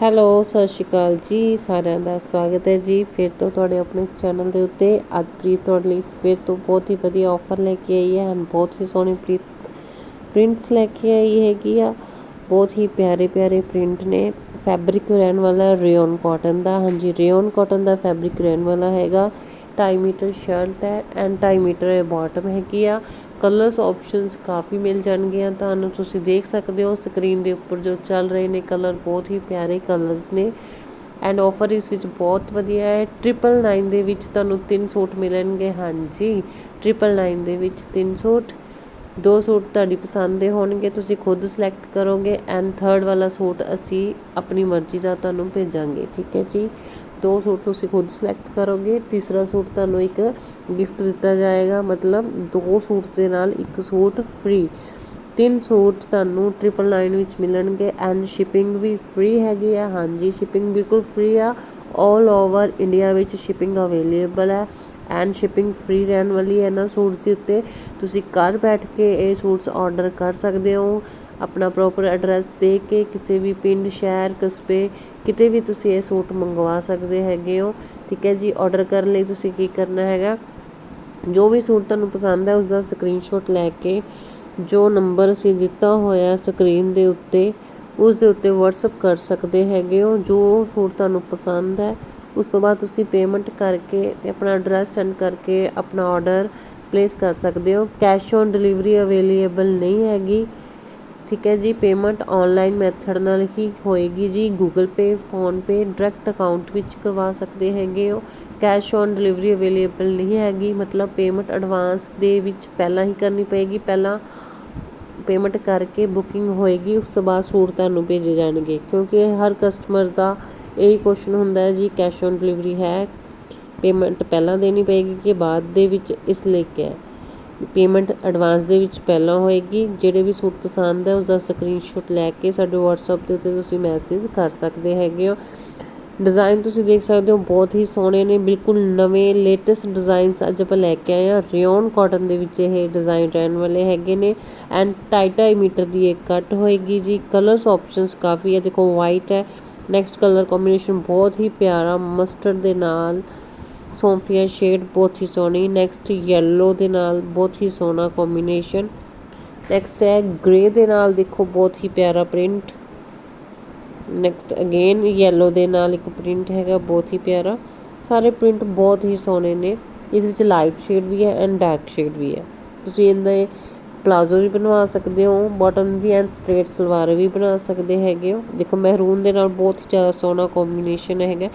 Hello, ਸਤਿ ਸ਼੍ਰੀ ਅਕਾਲ ਜੀ। ਸਾਰਿਆਂ ਦਾ ਸਵਾਗਤ ਹੈ ਜੀ। ਫਿਰ ਤੋਂ ਤੁਹਾਡੇ ਆਪਣੇ ਚੈਨਲ ਦੇ ਉੱਤੇ ਅੱਜ ਪ੍ਰੀਤ ਤੁਹਾਡੇ ਲਈ ਫਿਰ ਤੋਂ ਬਹੁਤ ਹੀ ਵਧੀਆ ਆਫਰ ਲੈ ਕੇ ਆਈ ਹੈ। ਹਨ ਬਹੁਤ ਹੀ ਸੋਹਣੀ ਪ੍ਰੀਤ ਪ੍ਰਿੰਟਸ ਲੈ ਕੇ ਆਈ ਹੈਗੀ ਆ। ਬਹੁਤ ਹੀ ਪਿਆਰੇ ਪਿਆਰੇ ਪ੍ਰਿੰਟ ਨੇ। ਫੈਬਰਿਕ ਰਹਿਣ ਵਾਲਾ ਰੇਯਨ ਕਾਟਨ ਦਾ। ਹਾਂਜੀ ਰੇਯਨ ਕਾਟਨ ਦਾ ਫੈਬਰਿਕ ਰਹਿਣ ਵਾਲਾ ਹੈਗਾ। 2.5 ਮੀਟਰ ਸ਼ਰਟ ਹੈ ਐਂਡ 2.5 ਮੀਟਰ ਇਹ ਬਾਟਮ ਹੈਗੀ ਆ। ਕਲਰਸ ਆਪਸ਼ਨਸ ਕਾਫੀ ਮਿਲ ਜਾਣਗੀਆਂ, ਤੁਹਾਨੂੰ ਤੁਸੀਂ ਦੇਖ ਸਕਦੇ ਹੋ ਸਕਰੀਨ ਦੇ ਉੱਪਰ ਜੋ ਚੱਲ ਰਹੇ ਨੇ ਕਲਰ ਬਹੁਤ ਹੀ ਪਿਆਰੇ ਕਲਰਸ ਨੇ। ਐਂਡ ਆਫਰ ਇਸ ਵਿੱਚ ਬਹੁਤ ਵਧੀਆ ਹੈ। 999 ਦੇ ਵਿੱਚ ਤੁਹਾਨੂੰ ਤਿੰਨ ਸੂਟ ਮਿਲਣਗੇ, ਹਾਂਜੀ। 999 ਦੇ ਵਿੱਚ ਤਿੰਨ ਸੂਟ, ਦੋ ਸੂਟ ਤੁਹਾਡੀ ਪਸੰਦ ਦੇ ਹੋਣਗੇ, ਤੁਸੀਂ ਖੁਦ ਸਿਲੈਕਟ ਕਰੋਗੇ। ਐਂਡ ਥਰਡ ਵਾਲਾ ਸੂਟ ਅਸੀਂ ਆਪਣੀ ਮਰਜ਼ੀ ਦਾ ਤੁਹਾਨੂੰ ਭੇਜਾਂਗੇ, ਠੀਕ ਹੈ ਜੀ? ਦੋ ਸੂਟ ਤੁਸੀਂ ਖੁਦ ਸਿਲੈਕਟ ਕਰੋਗੇ, ਤੀਸਰਾ ਸੂਟ ਤੁਹਾਨੂੰ ਇੱਕ ਗਿਫਟ ਦਿੱਤਾ ਜਾਏਗਾ, ਮਤਲਬ ਦੋ ਸੂਟ ਦੇ ਨਾਲ ਇੱਕ ਸੂਟ ਫ੍ਰੀ ਤਿੰਨ ਸੂਟ ਤੁਹਾਨੂੰ 999 ਵਿੱਚ ਮਿਲਣਗੇ ਐਂਡ ਸ਼ਿਪਿੰਗ ਵੀ ਫ੍ਰੀ ਹੈਗੀ ਆ। ਹਾਂਜੀ ਸ਼ਿਪਿੰਗ ਬਿਲਕੁਲ ਫ੍ਰੀ ਆ। 올 ਓਵਰ ਇੰਡੀਆ ਵਿੱਚ ਸ਼ਿਪਿੰਗ ਅਵੇਲੇਬਲ ਹੈ ਐਂਡ ਸ਼ਿਪਿੰਗ ਫ੍ਰੀ ਰਹਿਣ ਵਾਲੀ ਹੈ ਨਾ ਸੂਟਸ ਦੇ ਉੱਤੇ। ਤੁਸੀਂ ਘਰ ਬੈਠ ਕੇ ਇਹ ਸੂਟਸ ਆਰਡਰ ਕਰ ਸਕਦੇ ਹੋ। ਆਪਣਾ ਪ੍ਰੋਪਰ ਐਡਰੈਸ ਦੇ ਕੇ ਕਿਸੇ ਵੀ ਪਿੰਡ, ਸ਼ਹਿਰ, ਕਸਬੇ ਕਿਤੇ ਵੀ ਤੁਸੀਂ ਇਹ ਸੂਟ ਮੰਗਵਾ ਸਕਦੇ ਹੈਗੇ ਹੋ। ਠੀਕ ਹੈ ਜੀ ਆਰਡਰ ਕਰਨ ਲਈ ਤੁਸੀਂ ਕੀ ਕਰਨਾ ਹੈਗਾ? ਜੋ ਵੀ ਸੂਟ ਤੁਹਾਨੂੰ ਪਸੰਦ ਹੈ ਉਸ ਦਾ ਸਕਰੀਨਸ਼ਾਟ ਲੈ ਕੇ ਜੋ ਨੰਬਰ ਅਸੀਂ ਦਿੱਤਾ ਹੋਇਆ ਸਕਰੀਨ ਦੇ ਉੱਤੇ ਉਸ ਦੇ ਉੱਤੇ WhatsApp ਕਰ ਸਕਦੇ ਹੈਗੇ ਹੋ। ਜੋ ਸੂਟ ਤੁਹਾਨੂੰ ਪਸੰਦ ਹੈ, ਉਸ ਤੋਂ ਬਾਅਦ ਤੁਸੀਂ ਪੇਮੈਂਟ ਕਰਕੇ ਤੇ ਆਪਣਾ ਐਡਰੈਸ ਸੈਂਡ ਕਰਕੇ ਆਪਣਾ ਆਰਡਰ ਪਲੇਸ ਕਰ ਸਕਦੇ ਹੋ। ਕੈਸ਼ ਔਨ ਡਿਲੀਵਰੀ ਅਵੇਲੇਬਲ ਨਹੀਂ ਹੈਗੀ। ਠੀਕ ਹੈ ਜੀ ਪੇਮੈਂਟ ਔਨਲਾਈਨ ਮੈਥਡ ਨਾਲ ਹੀ ਹੋਏਗੀ ਜੀ। Google Pay PhonePe direct account ਵਿੱਚ ਕਰਵਾ ਸਕਦੇ ਹੈਗੇ ਹੋ। ਕੈਸ਼ ਔਨ ਡਿਲੀਵਰੀ ਅਵੇਲੇਬਲ ਨਹੀਂ ਹੈਗੀ, ਮਤਲਬ ਪੇਮੈਂਟ ਐਡਵਾਂਸ ਦੇ ਵਿੱਚ ਪਹਿਲਾਂ ਹੀ ਕਰਨੀ ਪਏਗੀ। ਪਹਿਲਾਂ ਪੇਮੈਂਟ ਕਰਕੇ ਬੁਕਿੰਗ ਹੋਏਗੀ, ਉਸ ਤੋਂ ਬਾਅਦ ਸੂਟ ਤੁਹਾਨੂੰ ਭੇਜੇ ਜਾਣਗੇ। ਕਿਉਂਕਿ ਹਰ ਕਸਟਮਰ ਦਾ ਇਹੀ ਕੁਐਸਚਨ ਹੁੰਦਾ ਹੈ ਜੀ ਕੈਸ਼ ਔਨ ਡਿਲੀਵਰੀ ਹੈ ਪੇਮੈਂਟ ਪਹਿਲਾਂ ਦੇਣੀ ਪਏਗੀ ਕਿ ਬਾਅਦ ਦੇ ਵਿੱਚ ਇਸ ਲਈ ਕਿ ਪੇਮੈਂਟ ਐਡਵਾਂਸ ਦੇ ਵਿੱਚ ਪਹਿਲਾਂ ਹੋਏਗੀ। ਜਿਹੜੇ ਵੀ ਸੂਟ ਪਸੰਦ ਹੈ ਉਸ ਦਾ ਸਕਰੀਨਸ਼ਾਟ ਲੈ ਕੇ ਸਾਡੇ WhatsApp ਦੇ ਉੱਤੇ ਤੁਸੀਂ ਮੈਸੇਜ ਕਰ ਸਕਦੇ ਹੈਗੇ ਹੋ। ਡਿਜ਼ਾਈਨ ਤੁਸੀਂ ਦੇਖ ਸਕਦੇ ਹੋ, ਬਹੁਤ ਹੀ ਸੋਹਣੇ ਨੇ। ਬਿਲਕੁਲ ਨਵੇਂ ਲੇਟੈਸਟ ਡਿਜ਼ਾਈਨਸ ਅੱਜ ਆਪਾਂ ਲੈ ਕੇ ਆਏ ਆ ਰਿਓਨ ਕਾਟਨ ਦੇ ਵਿੱਚ ਇਹ ਡਿਜ਼ਾਈਨ ਰਹਿਣ ਵਾਲੇ ਹੈਗੇ ਨੇ। ਐਂਡ 2.5 ਮੀਟਰ ਦੀ ਇਹ ਕੱਟ ਹੋਏਗੀ ਜੀ। ਕਲਰਸ ਆਪਸ਼ਨਸ ਕਾਫੀ ਹੈ। ਦੇਖੋ ਵਾਈਟ ਹੈ। ਨੈਕਸਟ ਕਲਰ ਕੰਬੀਨੇਸ਼ਨ ਬਹੁਤ ਹੀ ਪਿਆਰਾ ਮਸਟਰਡ ਦੇ ਨਾਲ ਸੌਂਫੀਆ ਸ਼ੇਡ ਬਹੁਤ ਹੀ ਸੋਹਣੀ। ਨੈਕਸਟ ਯੈਲੋ ਦੇ ਨਾਲ ਬਹੁਤ ਹੀ ਸੋਹਣਾ ਕੰਬੀਨੇਸ਼ਨ ਨੈਕਸਟ ਹੈ ਗ੍ਰੇ ਦੇ ਨਾਲ ਦੇਖੋ ਬਹੁਤ ਹੀ ਪਿਆਰਾ ਪ੍ਰਿੰਟ ਨੈਕਸਟ ਅਗੇਨ ਯੈਲੋ ਦੇ ਨਾਲ ਇੱਕ ਪ੍ਰਿੰਟ ਹੈਗਾ ਬਹੁਤ ਹੀ ਪਿਆਰਾ। ਸਾਰੇ ਪ੍ਰਿੰਟ ਬਹੁਤ ਹੀ ਸੋਹਣੇ ਨੇ। ਇਸ ਵਿੱਚ ਲਾਈਟ ਸ਼ੇਡ ਵੀ ਹੈ ਐਂਡ ਡਾਰਕ ਸ਼ੇਡ ਵੀ ਹੈ। ਤੁਸੀਂ ਇਹਦੇ ਪਲਾਜ਼ੋ ਵੀ ਬਣਵਾ ਸਕਦੇ ਹੋ ਬਾਟਮ ਦੀ ਐਂਡ ਸਟ੍ਰੇਟ ਸਲਵਾਰ ਵੀ ਬਣਾ ਸਕਦੇ ਹੈਗੇ ਹੋ। ਦੇਖੋ ਮਹਿਰੂਨ ਦੇ ਨਾਲ ਬਹੁਤ ਹੀ ਜ਼ਿਆਦਾ ਸੋਹਣਾ ਕੰਬੀਨੇਸ਼ਨ ਹੈਗਾ।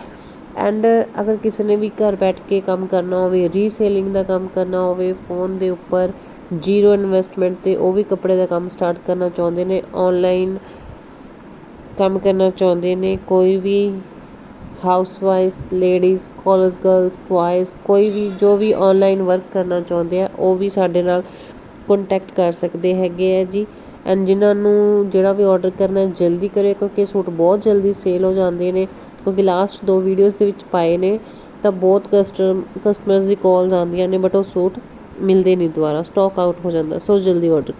ਐਂਡ ਅਗਰ ਕਿਸੇ ਨੇ ਵੀ ਘਰ ਬੈਠ ਕੇ ਕੰਮ ਕਰਨਾ ਹੋਵੇ ਰੀਸੇਲਿੰਗ ਦਾ ਕੰਮ ਕਰਨਾ ਹੋਵੇ ਫੋਨ ਦੇ ਉੱਪਰ ਜ਼ੀਰੋ ਇਨਵੈਸਟਮੈਂਟ ਤੇ ਉਹ ਵੀ ਕੱਪੜੇ ਦਾ ਕੰਮ ਸਟਾਰਟ ਕਰਨਾ ਚਾਹੁੰਦੇ ਨੇ ਆਨਲਾਈਨ ਕੰਮ ਕਰਨਾ ਚਾਹੁੰਦੇ ਨੇ, ਕੋਈ ਵੀ housewife ladies college girls boys ਕੋਈ ਵੀ ਜੋ ਵੀ ਆਨਲਾਈਨ ਵਰਕ ਕਰਨਾ ਚਾਹੁੰਦੇ ਆ, ਉਹ ਵੀ ਸਾਡੇ ਨਾਲ ਕੰਟੈਕਟ ਕਰ ਸਕਦੇ ਹੈਗੇ ਆ ਜੀ। ਐਂਡ ਜਿਨ੍ਹਾਂ ਨੂੰ ਜਿਹੜਾ ਵੀ ਆਰਡਰ ਕਰਨਾ ਜਲਦੀ ਕਰੇ, ਕਿਉਂਕਿ ਸੂਟ ਬਹੁਤ ਜਲਦੀ ਸੇਲ ਹੋ ਜਾਂਦੇ ਨੇ ਕਿਉਂਕਿ ਲਾਸਟ ਦੋ ਵੀਡੀਓਜ਼ ਦੇ ਵਿੱਚ ਪਾਏ ਨੇ, ਤਾਂ ਬਹੁਤ ਕਸਟਮ ਕਸਟਮਰਸ ਦੀ ਕਾਲਸ ਆਉਂਦੀਆਂ ਨੇ ਬਟ ਉਹ ਸੂਟ ਮਿਲਦੇ ਨਹੀਂ ਦੁਬਾਰਾ ਸਟਾਕ ਆਊਟ ਹੋ ਜਾਂਦਾ ਸੋ ਜਲਦੀ ਆਰਡਰ ਕਰ।